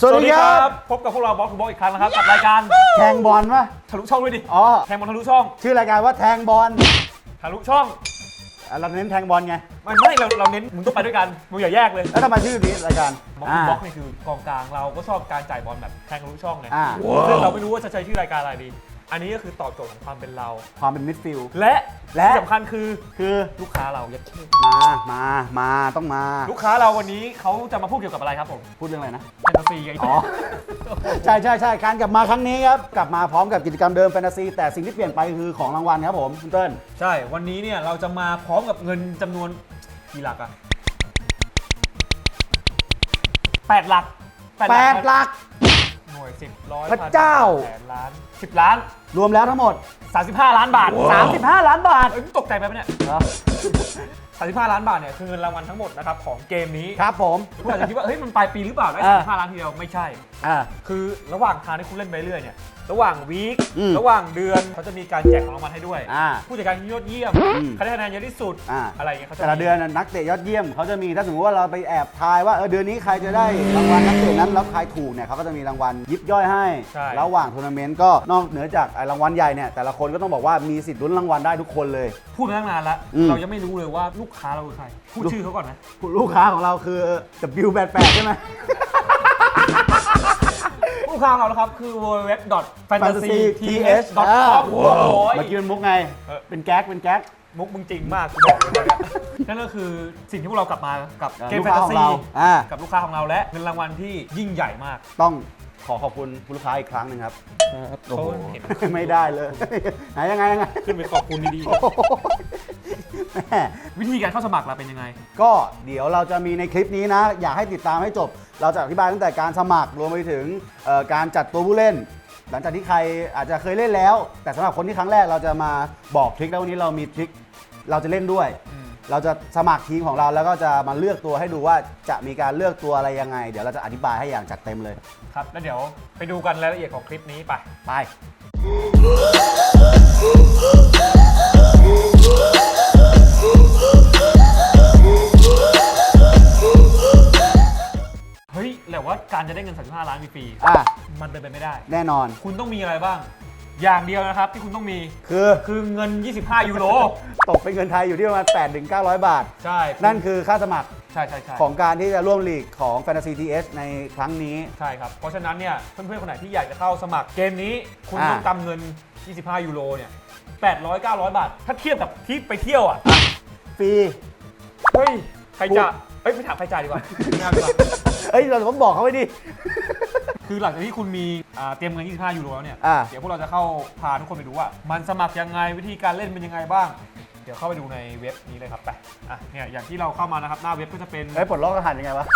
สวัสดีครับ พบกับพวกเราบอสคูบอสอีกครั้งนะครับกับรายการแทงบอลปะทะลุช่องด้วยดิอ๋อแทงบอลทะลุช่อง ชื่อรายการว่าแทงบอลทะลุช่องอะเราเน้นแทงบอลไงไม่ไม่เราเราเน้นมึงต้องไปด้วยกันมึงอย่าแยกเลยแล้วทำไมชื่อนี้รายการบอสอ่าคูบอสนี่คือกองกลางเราก็ชอบการจ่ายบอลแบบแทงทะลุช่องไงอ่าซึ่งเราไม่รู้ว่าจะใช้ชื่อรายการอะไรดี อันนี้ก็คือตอบโจทย์ของความเป็นเรา ความเป็นมิดฟิลด์ และและ ที่สำคัญคือคือลูกค้าเรายัดเท่มามามาต้องมา ลูกค้าเราวันนี้เขาจะมาพูดเกี่ยวกับอะไรครับผมพูดเรื่องอะไรนะ แฟนตาซีไง อ๋อ ใช่ใช่ใช่การกลับมาครั้งนี้ครับ กลับมาพร้อมกับกิจกรรมเดิมแฟนตาซี แต่สิ่งที่เปลี่ยนไปคือของรางวัลครับผมคุณเติ้ลใช่ วันนี้เนี่ยเราจะมาพร้อมกับเงินจำนวนกี่หลักอะแปดหลักแปดหลักหน่ว ยสิบร้อยพระเจ้า แสนล้านสิบล้านรวมแล้วทั้งหมด สามสิบห้าล้านบาท35 ล้านบาท เอ้ยตกใจไปปะเนี่ยเหรอสามสิบห้าล้านบาทเนี่ยคือเงินรางวัลทั้งหมดนะครับของเกมนี้ครับผม คุณอาจจะคิดว่าเฮ้ยมันปลายปีหรือเปล่าได้อ่าสามสิบห้าล้านทีเดียวไม่ใช่ อ่า คือระหว่างทางที่คุณเล่นไปเรื่อยเนี่ย ระหว่างวีค อืมระหว่างเดือนเขาจะมีการแจกของรางวัลให้ด้วย อ่าผู้จัดการทีมยอดเยี่ยมอืม ใครได้คะแนนเยอะที่สุด อ่าอะไรอย่างเงี้ยเขาจะแต่ละมีเดือนน่ะนักเตะยอดเยี่ยมเขาจะมีถ้าสมมติว่าเราไปแอบทายว่าเออเดือนนี้ใครจะได้รางวัลนักเตะนั้นแล้วใครถูกเนี่ยเขาก็จะมีรางวัลยิบย่อยให้ ใช่ ระหว่างทัวร์นาเมนต์ก็นอกเหนือจากไอ้รางวัลใหญ่เนี่ยแต่ละคนก็ต้องบอกว่ามีสิทธิ์ลุ้นรางวัลได้ทุกคนเลย พูดมาตั้งนานแล้วอืม เรายังไม่รู้เลยว่าลูกค้าเราคือใคร พูดลูกชื่อเขาก่อนนะลูกค้าของเราคือ W88 ใช่ไหม ลูกค้าของเรานะครับ คือ www.fantasyth.com อ่าโอ้ยเมื่อกี้มันมุกไงเออเป็นแก๊ก เป็นแก๊ก มุกมึงจริงมากกูบอกเลยตอนเนี้ยนั่นก็คือสิ่งที่พวกเรากลับมากับเกมลูกแฟนค้าตาของซีเราอ่า กับลูกค้าของเราและเงินรางวัลที่ยิ่งใหญ่มาก ต้องขอขอบคุณคุณลูกค้าอีกครั้งหนึ่งครับ เขาเห็นไม่ได้เลย ไหนยังไงยังไง ขึ้นไปขอบคุณดีโอ้โหแม่ๆ วิธีการเข้าสมัครเราเป็นยังไง ก็เดี๋ยวเราจะมีในคลิปนี้นะ อยากให้ติดตามให้จบ เราจะอธิบายตั้งแต่การสมัครรวมไปถึงเอ่อการจัดตัวผู้เล่น หลังจากที่ใครอาจจะเคยเล่นแล้ว แต่สำหรับคนที่ครั้งแรกเราจะมาบอกทริคแล้ววันนี้เรามีทริคเราจะเล่นด้วย อืม เราจะสมัครทีมของเราแล้วก็จะมาเลือกตัวให้ดูว่าจะมีการเลือกตัวอะไรยังไง เดี๋ยวเราจะอธิบายให้อย่างจัดเต็มเลยครับ แล้วเดี๋ยวไปดูกันรายละเอียดของคลิปนี้ไป ไป ว่าการจะได้เงิน 35 ล้านฟรีอะๆมันเป็นไปไม่ได้ แน่นอน คุณต้องมีอะไรบ้าง อย่างเดียวนะครับที่คุณต้องมีคือคือเงิน 25 ยูโรตกเป็นเงินไทยอยู่ที่ประมาณ8ถึง900 บาท ใช่นั่นคือค่าสมัครใช่ใช่ใช่ของการที่จะร่วมลีกของ Fantasy TS ในครั้งนี้ ใช่ครับ เพราะฉะนั้นเนี่ยเพื่อนๆ คนไหนที่อยากจะเข้าสมัครเกมนี้ คุณอ่าต้องกำเงิน 25 ยูโรเนี่ย800 900 บาท ถ้าเทียบกับที่ไปเที่ยวอะฟรีเฮ้ย ใครจะ เอ้ยไม่ถามใครจ่ายดีกว่าไม่เอาดีกว่า เอ้ยเราต้องบอกเขาไว้ดิ คือหลังจากที่คุณมีอ่าเตรียมเงิน 25 ยูโรแล้วเนี่ย อ่า เดี๋ยวพวกเราจะเข้าพาทุกคนไปดูว่า มันสมัครยังไงวิธีการเล่นเป็นยังไงบ้าง เดี๋ยวเข้าไปดูในเว็บนี้เลยครับไปอะเนี่ยอย่างที่เราเข้ามานะครับหน้าเว็บก็จะเป็นเอ้ยปลดล็อกรหัสยังไงวะ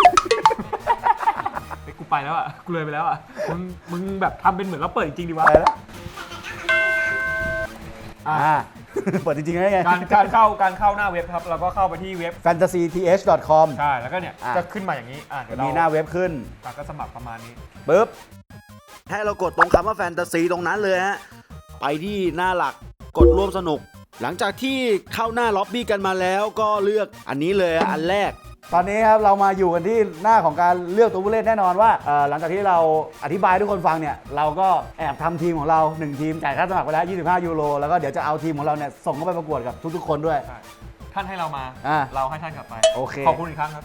เฮ้ยกูไปแล้วอะกูเลยไปแล้วอะมึงมึงแบบทำเป็นเหมือนเราเปิดจริงๆดีวะไปแล้ว อะอ่า เปิดจริงๆได้ไง การการเข้าการเข้าหน้าเว็บครับเราก็เข้าไปที่เว็บ fantasyth.com ใช่ แล้วก็เนี่ยอะ จะขึ้นมาอย่างนี้อะเดี๋ยวเรามีหน้าเว็บขึ้นอะก็สมัครประมาณนี้ปุ๊บ ให้เรากดตรงคำว่าแฟนตาซีตรงนั้นเลยฮะ ไปที่หน้าหลักกดร่วมสนุก หลังจากที่เข้าหน้าล็อบบี้กันมาแล้วก็เลือกอันนี้เลยอันแรก ตอนนี้ครับเรามาอยู่กันที่หน้าของการเลือกตัวผู้เล่นแน่นอนว่าเอ่อหลังจากที่เราอธิบายให้ทุกคนฟังเนี่ยเราก็แอบทำทีมของเรา 1 ทีมจ่ายค่าสมัครไปแล้ว 25 ยูโรแล้วก็เดี๋ยวจะเอาทีมของเราเนี่ยส่งเข้าไปประกวดกับทุกๆ คนด้วย ใช่ท่านให้เรามา อะเราให้ท่านกลับไป โอเค ขอบคุณอีกครั้งครับ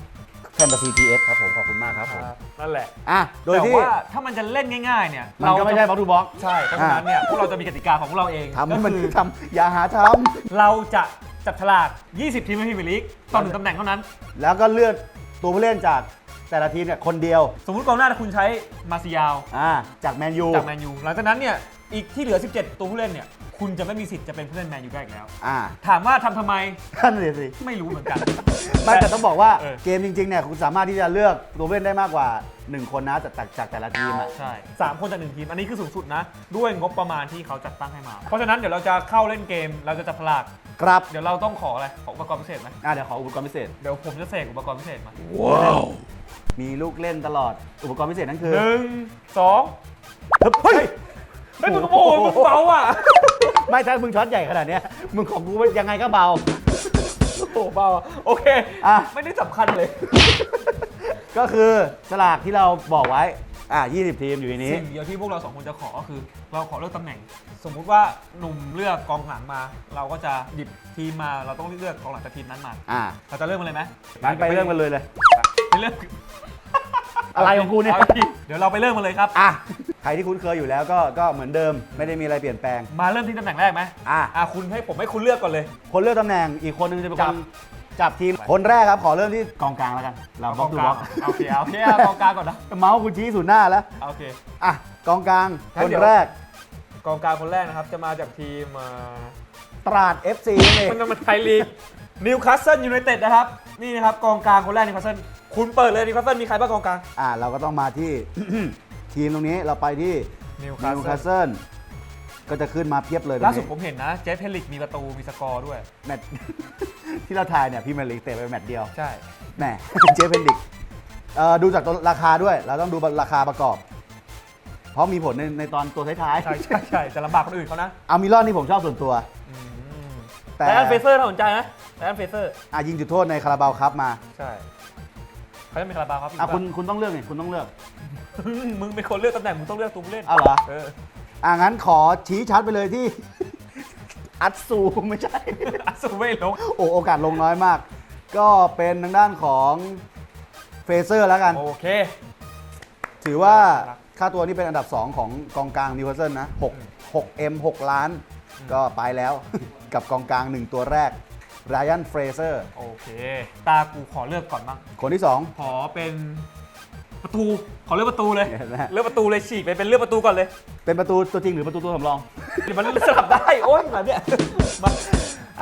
แฟนตาซีทีเอสครับผมขอบคุณมากครับผมนั่นแหละ อะโดยแต่ที่ว่าถ้ามันจะเล่นง่ายๆ เนี่ยมันก็ไม่ใช่บล็อกทูบล็อก ใช่เพราะฉะนั้นเนี่ยพวกเราจะมีกติกาของพวกเราเองทำก็ให้มันคือทำอย่าหาทเราจะ จับฉลาก 20 ทีมในพรีเมียร์ลีกต่อหนึ่งตำแหน่งเท่านั้นำแล้วก็เลือกตัวผู้เล่นจากแต่ละทีมเนี่ยคนเดียว สมมุติกองหน้าคุณใช้มาซิยาวอ่าจากแมนยูจากแมนยูหลังจากนั้นเนี่ยอีกที่เหลือ 17 ตัวผู้เล่นเนี่ยคุณจะไม่มีสิทธิ์จะเป็นผู้เล่นแมนยูได้อีกแล้ว อ่าถามว่าทำทำไมท่านเลยสิไม่รู้เหมือนกัน ไม่แต่ต้องบอกว่าเออ เกมจริงๆเนี่ยคุณสามารถที่จะเลือกตัวผู้เล่นได้มากกว่า 1 คนนะจากจากจากแต่ละทีมอะ ใช่สามคนจากหนึ่งทีม อันนี้คือสูงสุดนะ ด้วยงบประมาณที่เขาจัดตั้งให้มา เพราะฉะนั้นเดี๋ยวเราจะเข้าเล่นเกม เราจะจับฉลาก ครับเดี๋ยวเราต้องขออะไร ขออุปกรณ์พิเศษไหมอ่าเดี๋ยวขออุปกรณ์พิเศษ เดี๋ยวผมจะเสกอุปกรณ์พิเศษมามีลูกเล่นตลอด อุปกรณ์พิเศษนั่นคือหนึ่งสองเฮ้ยเฮ้ยมึงโอ้โหมึงเบาอะ ไม่ถ้ามึงช็อตใหญ่ขนาดเนี้ยมึงของกูยังไงก็เบา โอ้โหเบาอะโอเค อะ ไม่ได้สำคัญเลย ก็คือสลากที่เราบอกไว้ อะ 20 ทีมอยู่ในนี้ สิ่งเดียวที่พวกเราสองคนจะขอก็คือ เราขอเลือกตำแหน่ง สมมุติว่าหนุ่มเลือกกองหลังมา เราก็จะหยิบทีมมาเราต้องเลือกกองหลังจากทีมนั้นมา อะเราจะเริ่มกันเลยไหมงั้นไปเริ่มกันเลยเลย ไปเริ่มอะไรของกูเนี่ยาดิเดี๋ยวเราไปเริ่มกันเลยครับ อะ ใครที่คุ้นเคยอยู่แล้วก็ก็เหมือนเดิม ไม่ได้มีอะไรเปลี่ยนแปลง มาเริ่มที่ตำแหน่งแรกไหมอะ อะคุณให้ผมให้คุณเลือกก่อนเลย คนเลือกตำแหน่งอีกคนนึงจะเป็นจัคบน จับทีมคนแรกครับขอเริ่มที่กองกลางแล้วกัน เราบล็อกกดูลาบล็งอกโอเคเอาโอเคเอากองกลางก่อนนะเมาส์กูชี้สู่หน้าแล้วโอเคอะกองกลางงั้นคนเดี๋ยวแรก กองกลางคนแรกนะครับ จะมาจากทีมเอ่อตราด FC นั่นเองมันมันไทยลีกนิวคาสเซิลยูไนเต็ดนะครับ นี่นะครับกองกลางคนแรกนิวคาสเซิลคุณเปิดเลยนิวคาสเซิลมีใครบ้างกองกลางอะเราก็ต้องมาที่ทีมตรงนี้เราไปที่นิวนิวคาสเซิล ก็จะขึ้นมาเพียบเลยตรงล่าสุดนี้ผมเห็นนะ เจฟเฮลิกมีประตูมีสกอร์ด้วย แมตช์ ที่เราทายเนี่ยพี่แมนลีกเตะไปแมตช์เดียว ใช่ แหม เจฟเฟนดิกเอ่อดูจากตัวราคาด้วย เราต้องดูราคาประกอบ เพราะมีผลในในตอนตัวท้ายใช่ใช่ใช่จะลำบากคนอื่นเขานะๆ อามิลอนนี่ผมชอบส่วนตัวอืมแต่แต่อันเฟเซอร์น่าสนใจนะแต่อันเฟเซอร์อะยิงจุดโทษในคาราบาวครับมาใช่เขาจะมีคาราบาวครับอะคุณคุณต้องเลือกไงคุณต้องเลือก มึงเป็นคนเลือกตำแหน่งมึงต้องเลือกตัวผู้เล่นอ้าวเหรอ เออ อะงั้นขอชี้ชัดไปเลยที่ อัตซูไม่ใช่ อัศเวลงโอ้โอกาสลงน้อยมาก ก็เป็นทางด้านของเฟเซอร์แล้วกัน โอเค ถือว่าครับค่าตัวนี้เป็นอันดับ 2 ของกองกลางนิวคาสเซิลนะ6 6 M 6 ล้าน ก็ไปแล้ว กับกองกลาง 1 ตัวแรกไรอันเฟรเซอร์ โอเค ตากูขอเลือกก่อนบ้างคนที่ 2 ขอเป็น ประตูขอเลือกประตูเลยเนี่ยนะฮะเลือกประตูเลยฉีกไปเป็นเลือกประตูก่อนเลย เป็นประตูตัวจริงหรือประตูตัวสำรองเดี๋ยวมันสลับได้ โอ๊ยแบบเนี้ยมา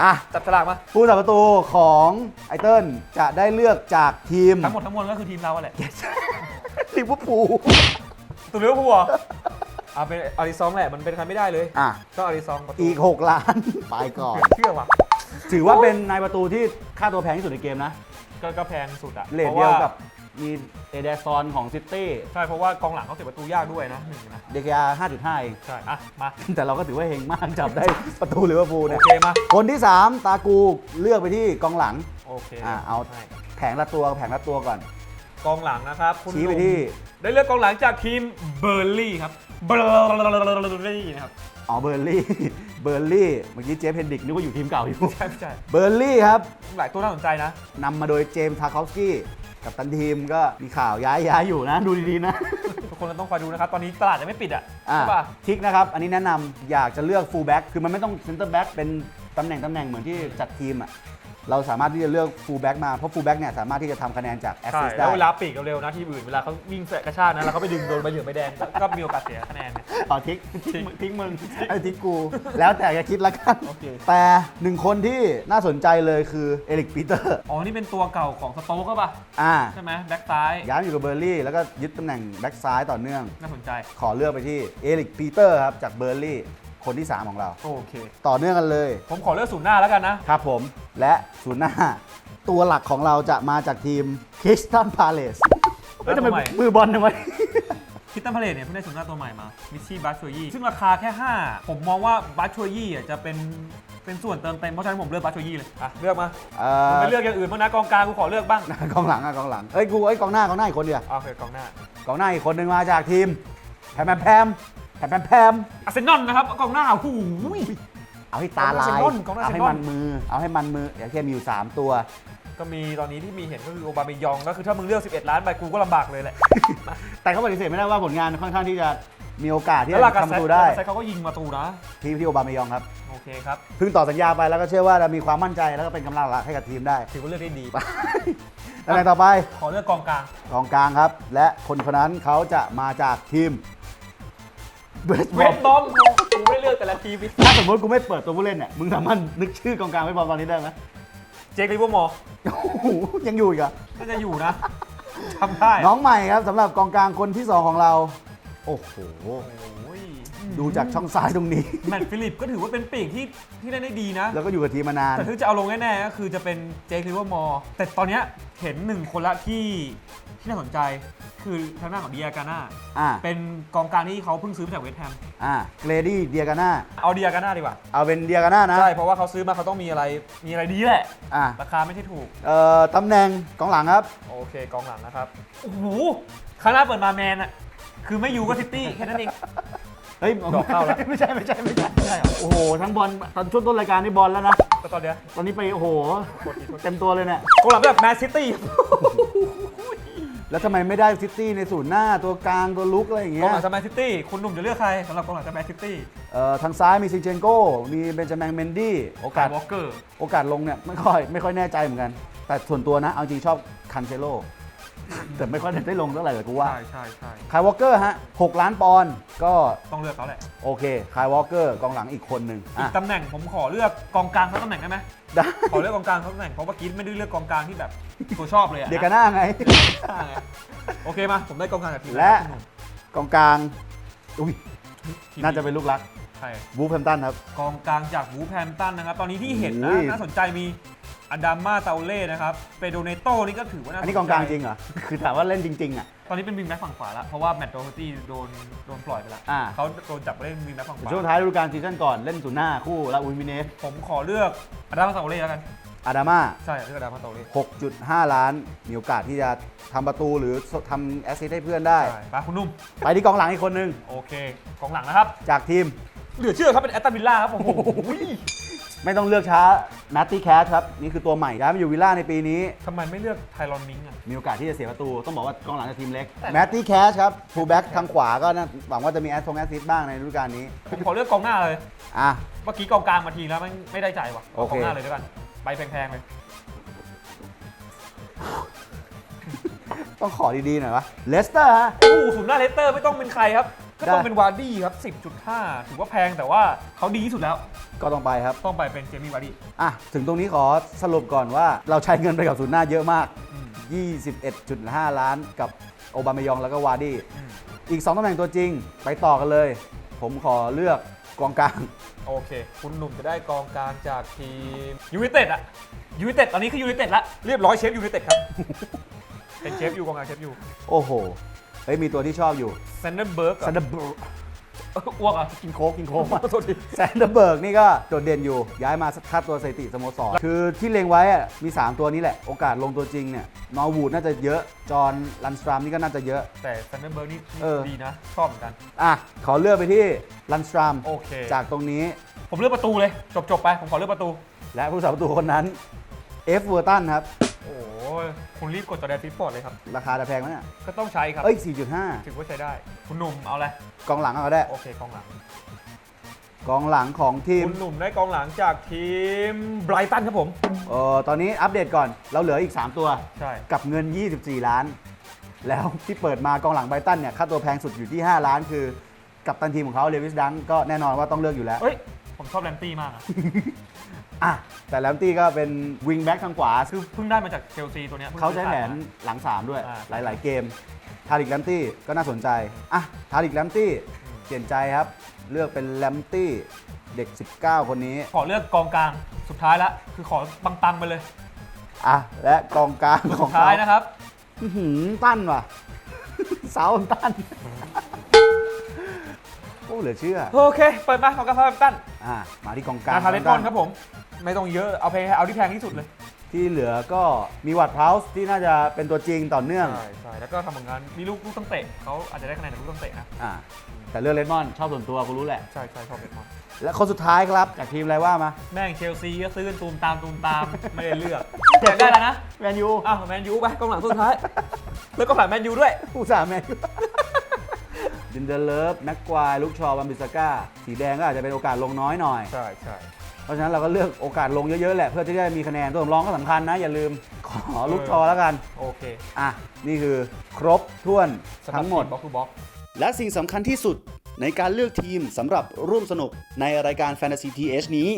อะจับฉลากมาผู้สับประตูของไอเติ้ลจะได้เลือกจากทีมทั้งหมดทั้งมวลก็คือทีมเราอะแหละลิเวอร์พูลตัวเลือกผู้เหรอเอาเป็นอาริซองแหละมันเป็นใครไม่ได้เลยอะก็อาริซองประตูอีก 6 ล้าน ไปก่อนเชื่อว่ะถือว่าเป็นนายประตูที่ค่าตัวแพงที่สุดในเกมนะก็ก็แพงสุดอะเลทพราะเดียวว่ากับ มีเอเดซอนของซิตี้ใช่เพราะว่ากองหลังเขาเสียประตูยากด้วยนะหนึ่งนะเดกยา5.5 เอง ใช่อะมาแต่เราก็ถือว่าเฮงมากจับได้ ประตูลิเวอร์พูลโอเนี่ย เคมาคนที่ 3 ตากูเลือกไปที่กองหลัง โอเคอะเอา ให้แผงละตัวแผงละตัวก่อน กองหลังนะครับคุณชี้ไปหนุ่มที่ ได้เลือกกองหลังจากทีมเบอร์ลี่ครับเบอร์ลี่นะครับอ๋อเบอร์ลี่ เบอร์ลี่ เมื่อกี้เจฟเพนดิกนึกว่าอยู่ทีมเก่าอยู่ ใช่ใช่เบอร์ลี่ครับ หลายตัวน่าสนใจนะนำมาโดยเจมส์ทาคอฟสกี้ กับตันทีมก็มีข่าวย้ายย้ายอยู่นะ ดูดีๆนะ ทุกคนต้องคอยดูนะครับ ตอนนี้ตลาดยังไม่ปิดอะอะใช่ป่ะ ทิกนะครับ อันนี้แนะนำอยากจะเลือกฟูลแบ็กคือมันไม่ต้องเซนเตอร์แบ็กเป็นตำแหน่งตำแหน่งเหมือนที่จัดทีมอะเราสามารถที่จะเลือกฟูลแบ็กมาเพราะฟูลแบ็กเนี่ยสามารถที่จะทำคะแนนจากแอสใช่ ซิสต์แล้ได้ วเวลาปีกเร็วๆนะทีมอื่น เวลาเขาวิ่งแสะกระชากนะ แล้วเขาไปดึงโดนใบเหลืองใบแดง ก็ก็มีโอกาสเสียคะแนนเนี่ย อ๋อทิกทิกมึงทิกมึงไอ้ทิกกู แล้วแต่จะคิดละกัน โอเค แต่หนึ่งคนที่น่าสนใจเลยคือเอริกปีเตอร์ อ๋อ นี่เป็นตัวเก่าของสโต๊กก็ป่ะ อ่าใช่ไหมแบ็คซ้าย ย้ายมาอยู่กับเบอร์ลี่ แล้วก็ยึดตำแหน่งแบ็กซ้ายต่อเนื่อง น่าสนใจ ขอเลือกไปที่เอริกปีเตอร์ครับจากเบอร์ลี่ คนที่ 3 ของเรา โอเค ต่อเนื่องกันเลย ผมขอเลือกศูนย์หน้าแล้วกันนะ ครับผม และศูนย์หน้า ตัวหลักของเราจะมาจากทีมคริสตันพาเลสเฮ้ยทำไมแล้วทำไม มือบอลทำไม คิตตันพาเลตเนี่ยเพิ่งได้ศูนย์หน้าตัวใหม่มามิชชี่บัชชวยี่ซึ่งราคาแค่ 5 ผมมองว่าบัชชวยี่อะจะเป็นเป็นส่วนเติมเต็มเพราะฉะนั้นผมเลือกบัชชวยี่เลยอะเลือกมาเอ่มึงอไปเลือกอย่างอื่นบ้างนะกองกลางกูขอเลือกบ้างกองหลังอะกองหลังเอ้ยกูไอ้ยกองหน้ากองหน้าอีกคนเดียวโอเคกองหน้ากองหน้าอีกคนหนึ่งมาจากทีมแพมแพมแพมแพมแพมแพมอาร์เซนอลนะครับกองหน้าโอ้โห เอาให้ตาลายกองหน้าเซนนอนกองหน้าเอาให้เซนนอนมันมือเอาให้มันมือเดี๋ยวแค่มีอยู่สามตัว ก็มีตอนนี้ที่มีเห็นก็คือโอบาเมยอง ก็คือถ้ามึงเลือก 11 ล้านไปกูก็ลำบากเลยแหละ แต่เขาปฏิเสธไม่ได้ว่าผลงานค่อนข้างที่จะมีโอกาสที่แล้วจะลากาทำเซประตตูได้ลากาเซตเขาก็ยิงประตูนะ ทีมที่โอบามายองครับโอเคครับ เพิ่งต่อสัญญาไปแล้วก็เชื่อว่าจะมีความมั่นใจแล้วก็เป็นกำลังหลักให้กับทีมได้ถือว่าเลือกได้ดีตำแหน่งต่อไปขอเลือกกองกลาง กองกลางครับ และคนคนนั้นเขาจะมาจากทีมเวสเวบอทมบอมกูไม่เลือกแต่ละทีมถ้าสมมติกูไม่เปิดตัวผู้เล่นเนี่ยมึงสามารถนึกชื่อกองกลางเวสบอมตอนนี้ได้ไหม เจคลิเวอร์มอร์โอ้โหยังอยู่อีกเหรอะ น่าจะอยู่นะทำได้น้องใหม่ครับสำหรับกองกลางคนที่สองของเรา โอ้โห โอ้ยดูจากช่องซ้ายตรงนี้ แมตต์ฟิลิปก็ถือว่าเป็นปีกที่ที่เล่นได้ดีนะ แล้วก็อยู่กับทีมมานาน แต่ที่จะเอาลงแน่ๆก็คือจะเป็นเจคลิเวอร์มอร์แต่ตอนเนี้ยเห็นหนึ่งคนละที่ ที่น่าสนใจคือทางหน้าของเดียกาน่าอ่าเป็นกองกลางที่เขาเพิ่งซื้อมาจากเวสต์แฮมอ่าเกรดี้เดียกาน่าเอาเดียกาน่าดีกว่าเอาเป็นเดียกาน่านะใช่เพราะว่าเขาซื้อมาเขาต้องมีอะไรมีอะไรดีแหละอ่าราคาไม่ใช่ถูกเอ่อตำแหน่งกองหลังครับ โอเคกองหลังนะครับโอ้โหข้างหน้าเปิดมาแมนอะคือไม่ยูก็ซิตี้แค่นั้นเองเฮ้ยดอกเข้าแล้วไม่ใช่ไม่ใช่ไม่ใช่ใช่เหรอโอ้โหทั้งบอลตอนช่วงต้นรายการนี่บอลแล้วนะก็ตอนเนี้ยตอนนี้ไปโอ้โหเต็มตัวเลยเนี่ยกองหลังแบบแมนซิตี้ แล้วทำไมไม่ได้ซิตี้ในศูนย์หน้าตัวกลางตัวลุกอะไรอย่างกอเงี้งยหลังจากแมนซิตี้คุณหนุ่มจะเลือกใครสำหรับกองหลังจากแมนซิตี้เอ่อทางซ้ายมีซิงเชนโก้มีเบนจามินเมนดี้โอกาส วอลเกอร์ โอกาสลงเนี่ยไม่ค่อยไม่ค่อยแน่ใจเหมือนกัน แต่ส่วนตัวนะ เอาจริงชอบคันเซโล แต่ไม่ค่อยได้ลงเท่าไหร่เลยกูว่า ใช่ใช่ใช่คายวอลเกอร์ฮะ6ล้านปอนด์ก็ต้องเลือกเขาแหละ โอเค คายวอลเกอร์กองหลังอีกคนหนึ่งอีอะ กตำแหน่งผมขอเลือกกองกลางสักตำแหน่งได้ไหมได้ ขอเลือกกองกลางสักตำแหน่งเพราะเมื่อกี้ไม่ได้เลือกกองกลางที่แบบตัวชอบเลยอะเด็กกันหน้าไงใช่ไง โอเคมาผมได้กองกลางจากทีมและคุณหนุ่มกองกลาง อุ้ย ทีมน่าจะเป็นลูกรัก ใช่ วูฟแฮมตันครับ กองกลางจากวูแพมตันนะครับ ตอนนี้ที่เห็นนะอุ้ย น่าสนใจมี อดัมมาเตาเล่นะครับเปโดเนโต้นี่ก็ถือว่าน่าสอันนใจนี้กองกลางจริงเหรอ คือถามว่าเล่นจริง ๆ อะ ตอนนี้เป็นวิงแบ็คฝั่งขวาแล้วเพราะว่าแมตต์โดเฮอร์ตี้โดนโดนปล่อยไปแล้วอ่า เขาโดนจับไปเล่นวิงแบ็คฝั่งขวาช่วงท้ายฤดูกาลซีซั่นก่อนเล่นศูนย์หน้าคู่ลาอุนมิเนสผมขอเลือกอดัมมาเตาเล่แล้วกันอาดาม่า ใช่เลือกอดัมมาเตาเล่6.5 ล้าน มีโอกาสที่จะทำประตูหรือทำแอสซิสต์ให้เพื่อนได้ ใช่ไปคุณนุ่มไปที่กองหลังอีกคนหนึ่งโอเคกองหลังนะครับ จากทีม เหลือเชื่อครับเป็นแอตตันวิลล่าครับโอ้โห ไม่ต้องเลือกช้านัตตี้แคสครับ นี่คือตัวใหม่ย้ายมาอยู่วิลล่าในปีนี้ ทำไมไม่เลือกไทรอนมิงอะ มีโอกาสที่จะเสียประตู ต้องบอกว่ากองหลังจากทีมเล็กแต่แมตตี้แคสครับทูแบ็กทางขวาก็น่าหวังว่าจะมีแอสซงแอสซิสต์บ้างในฤดูกาลนี้ผมขอเลือกกองหน้าเลย อะ เมื่อกี้กองกลางมาทีแล้วไม่ไม่ได้ใจว่ะเอาโอเคกองหน้าเลยด้วยกันไปแพงๆเลย ต้องขอดีๆหน่อยวะเลสเตอร์ฮะโอ้โหศูนย์หน้าเลสเตอร์ไม่ต้องเป็นใครครับ ก็ต้องได้เป็นวาร์ดี้ครับ 10.5 ถือว่าแพงแต่ว่าเขาดีที่สุดแล้ว ก็ต้องไปครับ ต้องไปเป็นเจมี่วาร์ดี้อะ ถึงตรงนี้ขอสรุปก่อนว่าเราใช้เงินไปกับศูนย์หน้าเยอะมากอืม21.5 ล้านกับโอบามายองแล้วก็วาร์ดี้อืมอีก 2ตำแหน่งตัวจริงไปต่อกันเลย ผมขอเลือกกองกลาง โอเค คุณหนุ่มจะได้กองกลางจากทีมยู i นเต็ดอะยู i นเต็ดตอนนี้คือยู i นเต็ดละเรียบร้อยเชฟยู i นเต็ดครับ เป็นเชฟยูกองกลางเชฟยูโอ้โห เฮ้ยมีตัวที่ชอบอยู่แซนเดอร์เบิร์กแซนเดอร์เบิร์กอ้วกอะ กินโค้กกินโค้กมาโทษทีแซนเดอร์เบิร์กนี่ก็โดดเด่นอยู่ ย้ายมาค่าตัวสถิติสโมสร คือที่เล็งไว้อะมี 3 ตัวนี้แหละ โอกาสลงตัวจริงเนี่ยนอร์วูดน่าจะเยอะ จอห์นลันสตรามนี่ก็น่าจะเยอะ แต่แซนเดอร์เบิร์กนี่เออ ดีนะ ชอบเหมือนกัน อะ ขอเลือกไปที่ลันสตรามโอเค จากตรงนี้ผมเลือกประตูเลย จบจบๆไป ผมขอเลือกประตู และผู้สาประตูคนนั้นเอฟเวอร์ตันครับ โอ้โห คุณรีบกดจอแดนฟิสปอร์ตเลยครับ ราคาจะแพงไหมเนี่ยก็ต้องใช้ครับเอ้ย 4.5 ถือว่าใช้ได้ คุณหนุ่มเอาเลยกองหลังเอาก็ได้ โอเคกองหลัง กองหลังของทีม คุณหนุ่มได้กองหลังจากทีมไบรตันครับผม เอ่อ ตอนนี้อัปเดตก่อน เราเหลืออีก 3 ตัว ใช่ กับเงิน 24 ล้าน แล้วที่เปิดมากองหลังไบรตันเนี่ย ค่าตัวแพงสุดอยู่ที่ 5 ล้าน คือ กับตันทีมของเขาเลวิสดังก็แน่นอนว่าต้องเลือกอยู่แล้ว เอ้ย ผมชอบแรมตี้มากอะ อะแต่แลมตี้ก็เป็นวิงแบ็กทางขวาคือเพิ่งได้มาจากเชลซีตัวเนี้ยพิ่งเขาใช้แผนซื้อขยมาหลัง 3 ด้วยอ่า หลาย ๆ เกม ทาริกแลมตี้ก็น่าสนใจ อะ ทาริกแลมตี้เปลี่ยนใจครับ เลือกเป็นแลมตี้เด็ก 19 คนนี้ขอเลือกกองกลางสุดท้ายละคือขอปังๆไปเลยอะ และกองกลางของสุดท้ายเขานะครับ อื้อหือตั้นว่ะ เสาตั้นโอ้เหลือเชื่อ โอเค เปิดมาของกาฟาแฮมตัน อะมาที่กองกลางนาธานเลนขบอองลครับผม ไม่ต้องเยอะเอาไปเอาที่แพงที่สุดเลย ที่เหลือก็มีวัตเพาส์ที่น่าจะเป็นตัวจริงต่อเนื่อง ใช่ใช่แล้วก็ทำผลงานมีลูกลูกต้องเตะเขาอาจจะได้คะแนนจากลูกต้องเตะนะ อะแต่เลือกเลดมอนด์ชอบส่วนตัวกูรู้แหละ ใช่ใช่ชอบเตะมากและคนสุดท้ายครับ จากทีมอะไรว่ามา แม่งเชลซีก็ซื้อกันตูมตามตูมตาม ไม่ได้เลือกอยากได้แล้วนะแมนยูอ้าวแมนยูไปกองหลังสุดท้าย แล้วก็ผ่านแมนยูด้วยผู้สาห์แมนยู ดินเดเลฟแม็กควายลูกชอบัมบิสก้า สีแดงก็อาจจะเป็นโอกาสลงน้อยหน่อย ใช่ใช่เพราะฉะนั้นเราก็เลือกโอกาสลงเยอะๆแหละเพื่อที่จะได้มีคะแนนตัวสำรองก็สำคัญนะ อย่าลืมขอลูกชอแล้วกัน โอเคอะนี่คือครบถ้วนทั้งหมด บล็อกทูบล็อกและสิ่งสำคัญที่สุดในการเลือกทีมสำหรับร่วมสนุกในรายการ Fantasy TH นี้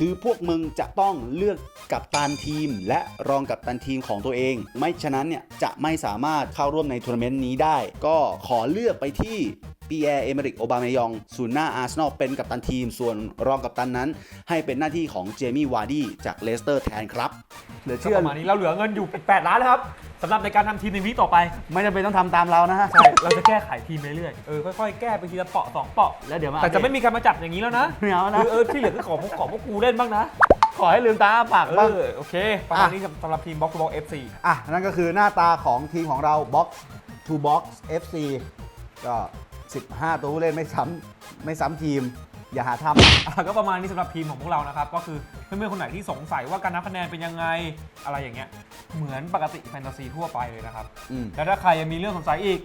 คือพวกมึงจะต้องเลือกกับตันทีม และรองกับตันทีมของตัวเอง ไม่ฉะนั้นเนี่ยจะไม่สามารถเข้าร่วมในทัวร์นาเมนต์นี้ได้ ก็ขอเลือกไปที่ปีแอร์เอเมริกโอบามายองศูนย์หน้าอาร์เซนอลเป็นกับตันทีม ส่วนรองกับตันนั้น ให้เป็นหน้าที่ของเจมี่วาร์ดี้จากเลสเตอร์แทนครับเหลือก็เชื่อประมาณนี้เราเหลือเงินอยู่อีก8ล้านแล้วครับสำหรับในการทำทีมในวีคต่อไป ไม่จำเป็นต้องทำตามเรานะฮะ ใช่ เราจะแก้ไขทีมเรื่อยๆ เออ ค่อยๆ แก้ไปทีละเปาะสองเปาะแล้วเดี๋ยวมาแต่จะไม่มีการมาจับอย่างนี้แล้วนะไม่เอาเอนะอเออที่เหลือก็ขอพวกขอพวกกูเล่นบ้างนะ ขอให้ลืมตาอ้าปากเอบ้างอโอเคประมาณนี้สำหรับทีมบล็อกทูบล็อก FC อะ นั่นก็คือหน้าตาของทีมของเรา Box to Box FC ก็ 15 ตัวผู้เล่นไม่ซ้ำไม่ซ้ำทีม อย่าหาทอะก็ประมาณนี้สำหรับทีมของพวกเรานะครับ ก็คือเพื่อนๆคนไหนที่สงสัยว่าการนับคะแนนเป็นยังไงอะไรอย่างเงี้ยเหมือนปกติแฟนตาซีทั่วไปเลยนะครับำอืม แล้วถ้าใครยังมีเรื่องสงสัยอีก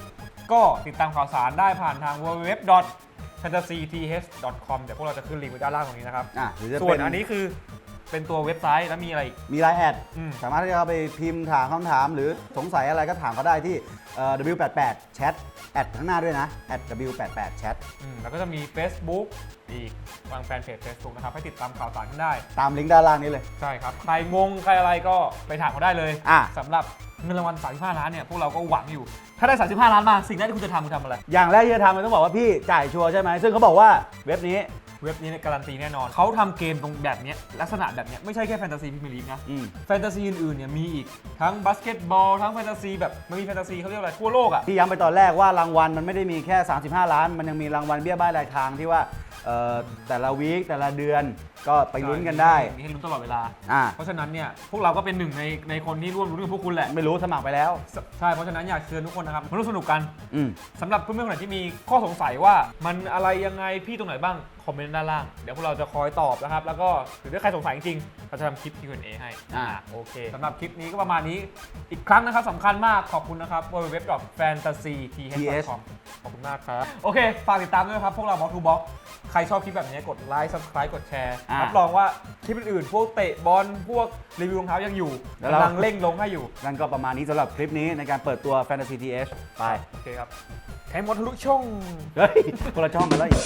ก็ติดตามข่าวสารได้ผ่านทาง www fantasyth.com เดี๋ยวพวกเราจะขึ้นลิงก์ไว้ด้านล่างตรงนี้นะครับ อะหรือจะส่วเป็นนอันนี้คือ เป็นตัวเว็บไซต์แล้วมีอะไรอีก มีไลน์แอดอืม สามารถที่จะเข้าไปพิมพ์ถามคำถาม หรือสงสัยอะไรก็ถามเขาได้ที่เอ่อ W88 chat แอดข้างหน้าด้วยนะ W88 chat อืมแล้วก็จะมี Facebook อีกวางแฟนเพจ Facebook นะครับ ให้ติดตามข่าวสารกันได้ ตามลิงก์ด้านล่างนี้เลย ใช่ครับ ใครงง ใครอะไรก็ไปถามเขาได้เลยอะ สำหรับเงินรางวัล 35 ล้านเนี่ย พวกเราก็หวังอยู่ ถ้าได้ 35 ล้านมา สิ่งแรกที่คุณจะทำคุณทำอะไร อย่างแรกที่จะทำมันต้องบอกว่าพี่จ่ายชัวร์ใช่ไหมซึ่งเขาบอกว่าเว็บนี้ เว็บนี้เนี่ยการันตีแน่นอน เขาทำเกมตรงแบบเนี้ยลักษณะแบบเนี้ยไม่ใช่แค่แฟนตาซีพิมลีกนะ อืม แฟนตาซีอื่นๆเนี่ยมีอีก ทั้งบาสเกตบอล ทั้งแฟนตาซีแบบมันมีแฟนตาซีเขาเรียกอะไรทั่วโลกอะ ที่ย้ำไปตอนแรกว่ารางวัลมันไม่ได้มีแค่ 35 ล้าน มันยังมีรางวัลเบี้ยบ้ายรายทางที่ว่าเอ่อแต่ละวีคแต่ละเดือน ก็ไปลุ้นกันได้ มีให้ลุ้นตลอดเวลา อ่า เพราะฉะนั้นเนี่ยพวกเราก็เป็นหนึ่งในในคนที่ร่วมรุ้นกับพวกคุณแหละ ไม่รู้สมัครไปแล้ว ใช่ เพราะฉะนั้นอยากเชิญทุกคนนะครับมาร่วมสนุกกันอืม สำหรับเพื่อนๆคนไหนที่มีข้อสงสัยว่ามันอะไรยังไงพี่ตรงไหนบ้าง คอมเมนต์ด้านล่าง เดี๋ยวพวกเราจะคอยตอบนะครับ แล้วก็หรือถ้าใครสงสัยจริงๆเราจะทำคลิป Q&A ให้อ่า โอเคสำหรับคลิปนี้ก็ประมาณนี้อีกครั้งนะครับสำคัญมากขอบคุณนะครับ www.fantasyth.com ขอบคุณมากครับโอเคฝากติดตามด้วยนะครับพวกเรา Box to Box ใครชอบคลิปแบบนี้กดไลค์ subscribe กดแชร์อ่ารัรับรองว่าคลิปอื่นๆพวกเตะบอลพวกรีวิวรองเท้ายังอยู่แล้วเรา กำลังเร่งลงให้อยู่นั่นก็ประมาณนี้สำหรับคลิปนี้ในการเปิดตัว Fantasy TH ไป โอเคครับแทงหมดทะลุช่อง เฮ้ยคนละช่องกันแล้วอีก